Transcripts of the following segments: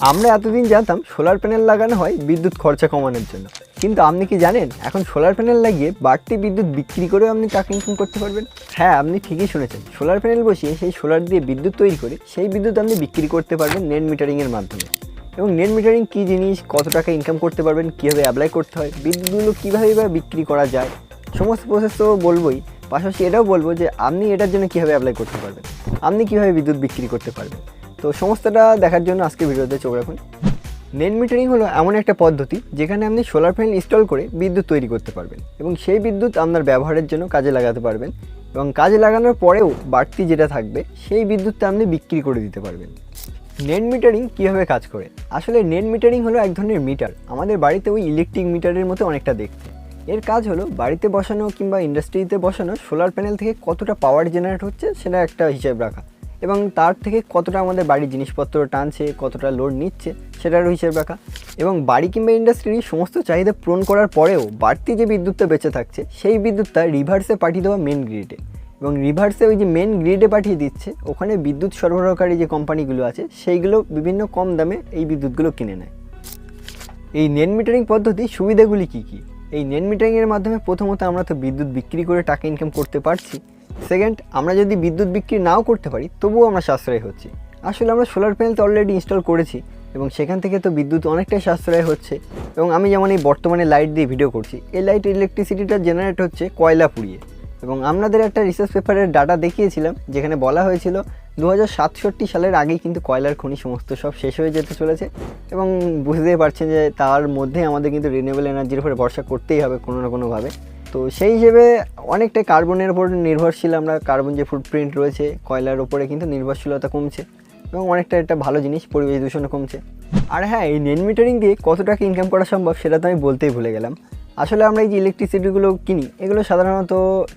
আমরা এতদিন জানতাম সোলার প্যানেল লাগানো হয় বিদ্যুৎ খরচা কমানোর জন্য। কিন্তু আপনি কি জানেন, এখন সোলার প্যানেল লাগিয়ে বাড়তি বিদ্যুৎ বিক্রি করেও আপনি টাকা ইনকাম করতে পারবেন? হ্যাঁ আপনি ঠিকই শুনেছেন। সোলার প্যানেল বসিয়ে সেই সোলার দিয়ে বিদ্যুৎ তৈরি করে সেই বিদ্যুৎ আপনি বিক্রি করতে পারবেন নেট মিটারিংয়ের মাধ্যমে। এবং নেট মিটারিং কী জিনিস, কত টাকা ইনকাম করতে পারবেন, কীভাবে অ্যাপ্লাই করতে হয়, বিদ্যুৎগুলো কীভাবে বা বিক্রি করা যায়, সমস্ত প্রসেস তো বলবোই। পাশাপাশি এটাও বলব যে আপনি এটার জন্য কীভাবে অ্যাপ্লাই করতে পারবেন, আপনি কীভাবে বিদ্যুৎ বিক্রি করতে পারবেন। তো সমস্তটা দেখার জন্য আজকে ভিডিওতে চোখ রাখুন। নেট মিটারিং হলো এমন একটা পদ্ধতি যেখানে আপনি সোলার প্যানেল ইনস্টল করে বিদ্যুৎ তৈরি করতে পারবেন এবং সেই বিদ্যুৎ আপনার ব্যবহারের জন্য কাজে লাগাতে পারবেন এবং কাজে লাগানোর পরেও বাড়তি যেটা থাকবে সেই বিদ্যুৎটা আপনি বিক্রি করে দিতে পারবেন। নেট মিটারিং কীভাবে কাজ করে? আসলে নেট মিটারিং হলো এক ধরনের মিটার আমাদের বাড়িতে ওই ইলেকট্রিক মিটারের মতো অনেকটা দেখতে। এর কাজ হলো বাড়িতে বসানো কিংবা ইন্ডাস্ট্রিতে বসানো সোলার প্যানেল থেকে কতটা পাওয়ার জেনারেট হচ্ছে সেটা একটা হিসাব রাখা। এবং তার থেকে কতটা আমাদের বাড়ির জিনিসপত্র টানছে, কতটা লোড নিচ্ছে, সেটারও হিসেব রাখা। এবং বাড়ি কিংবা ইন্ডাস্ট্রির সমস্ত চাহিদা পূরণ করার পরেও বাড়তি যে বিদ্যুৎটা বেঁচে থাকছে, সেই বিদ্যুৎটা রিভার্সে পাঠিয়ে দেওয়া মেন গ্রিডে এবং রিভার্সে ওই যে মেন গ্রিডে পাঠিয়ে দিচ্ছে, ওখানে বিদ্যুৎ সরবরাহকারী যে কোম্পানিগুলো আছে, সেইগুলো বিভিন্ন কম দামে এই বিদ্যুৎগুলো কিনে নেয়। এই নেট মিটারিং পদ্ধতি সুবিধাগুলি কী কী? এই নেট মিটারিংয়ের মাধ্যমে প্রথমত আমরা তো বিদ্যুৎ বিক্রি করে টাকা ইনকাম করতে পারছি। সেকেন্ড আমরা যদি বিদ্যুৎ বিক্রি নাও করতে পারি, তবুও আমরা সাশ্রয় হচ্ছি। আসলে আমরা সোলার প্যানেল তো অলরেডি ইনস্টল করেছি, এবং সেখান থেকে তো বিদ্যুৎ অনেকটাই সাশ্রয় হচ্ছে। এবং আমি যেমন এই বর্তমানে লাইট দিয়ে ভিডিও করছি, এই লাইট ইলেকট্রিসিটিটা জেনারেট হচ্ছে কয়লা পুড়িয়ে। এবং আপনাদের একটা রিসার্চ পেপারের ডাটা দেখিয়েছিলাম, যেখানে বলা হয়েছিল দু সালের আগেই কিন্তু কয়লার খনি সমস্ত সব শেষ হয়ে যেতে চলেছে। এবং বুঝতেই পারছেন যে তার মধ্যে আমাদের কিন্তু রিনিউয়েবল এনার্জির উপরে ভরসা করতেই হবে কোনো না কোনোভাবে। তো সেই হিসেবে অনেকটাই কার্বনের উপর নির্ভরশীল আমরা কার্বন যে ফুটপ্রিন্ট রয়েছে, কয়লার ওপরে কিন্তু নির্ভরশীলতা কমছে এবং অনেকটা একটা ভালো জিনিস, পরিবেশ দূষণও কমছে। আর হ্যাঁ এই নেট মিটারিং দিয়ে কত টাকা ইনকাম করা সম্ভব সেটা তো আমি বলতেই ভুলে গেলাম। আসলে আমরা এই যে ইলেকট্রিসিটিগুলো কিনি, এগুলো সাধারণত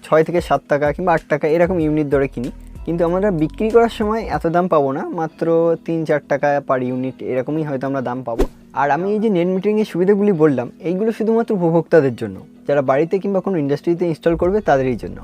ছয় থেকে সাত টাকা কিংবা আট টাকা এরকম ইউনিট দরে কিনি। কিন্তু আমরা বিক্রি করার সময় এত দাম পাবো না, মাত্র তিন চার টাকা পার ইউনিট এরকমই হয়তো আমরা দাম পাবো। আর আমি এই যে নেট মিটারিংয়ের সুবিধাগুলি বললাম, এইগুলো শুধুমাত্র উপভোক্তাদের জন্য। যারা বাড়িতে কিংবা কোনো ইন্ডাস্ট্রিতে ইনস্টল করবে, তাদেরই জন্য।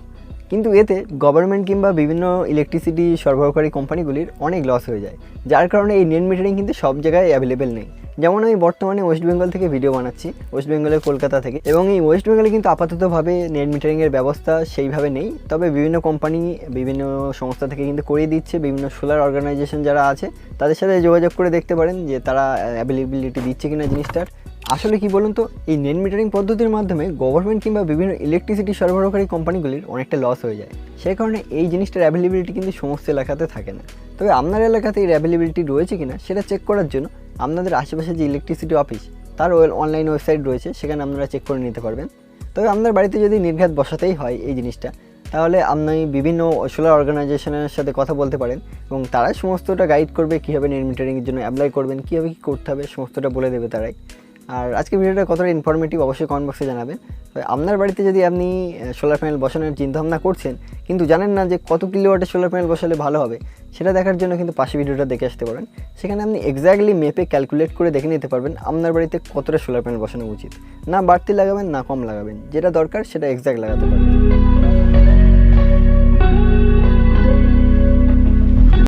কিন্তু এতে গভর্নমেন্ট কিংবা বিভিন্ন ইলেকট্রিসিটি সরবরাহকারী কোম্পানিগুলির অনেক লস হয়ে যায়, যার কারণে এই নেট মিটারিং কিন্তু সব জায়গায় অ্যাভেলেবেল নেই। যেমন আমি বর্তমানে ওয়েস্ট বেঙ্গল থেকে ভিডিও বানাচ্ছি ওয়েস্ট বেঙ্গলের কলকাতা থেকে। এবং এই ওয়েস্ট বেঙ্গলে কিন্তু আপাততভাবে নেট মিটারিংয়ের ব্যবস্থা সেইভাবে নেই, তবে বিভিন্ন কোম্পানি বিভিন্ন সংস্থা থেকে কিন্তু করিয়ে দিচ্ছে, বিভিন্ন সোলার অর্গানাইজেশন যারা আছে, তাদের সাথে যোগাযোগ করে দেখতে পারেন যে তারা অ্যাভেলেবিলিটি দিচ্ছে কিনা জিনিসটার। আসলে কি বলুন তো, এই নেট মিটারিং পদ্ধতির মাধ্যমে গভর্নমেন্ট কিংবা বিভিন্ন ইলেকট্রিসিটি সরবরাহকারী কোম্পানিগুলির অনেকটা লস হয়ে যায়। সেই কারণে এই জিনিসটার অ্যাভেলেবিলিটি কিন্তু সমস্ত এলাকাতে থাকে না। তবে আপনার এলাকাতে এর অ্যাভেলেবিলিটি রয়েছে কিনা সেটা চেক করার জন্য আপনাদের আশেপাশে যে ইলেকট্রিসিটি অফিস তার ওয়েল অনলাইন ওয়েবসাইট রয়েছে, সেখানে আপনারা চেক করে নিতে পারবেন। তবে আপনার বাড়িতে যদি নির্ঘাত বসাতেই হয় এই জিনিসটা, তাহলে আপনি বিভিন্ন সোলার অর্গানাইজেশনের সাথে কথা বলতে পারেন এবং তারাই সমস্তটা গাইড করবে কীভাবে নেট মিটারিংয়ের জন্য অ্যাপ্লাই করবেন, কীভাবে কী করতে হবে, সমস্তটা বলে দেবে তারাই। আর আজকে ভিডিওটা কতটা ইনফরমেটিভ অবশ্যই কমেন্ট বক্সে জানাবেন। আপনার বাড়িতে যদি আপনি সোলার প্যানেল বসানোর চিন্তাভাবনা করছেন, কিন্তু জানেন না যে কত কিলোওয়াটের সোলার প্যানেল বসালে ভালো হবে, সেটা দেখার জন্য কিন্তু পাশে ভিডিওটা দেখে আসতে পারেন। সেখানে আপনি এক্স্যাক্টলি মেপে ক্যালকুলেট করে দেখে নিতে পারবেন আপনার বাড়িতে কতটা সোলার প্যানেল বসানো উচিত। না বাড়তি লাগাবেন, না কম লাগাবেন, যেটা দরকার সেটা এক্স্যাক্ট লাগাতে পারবেন।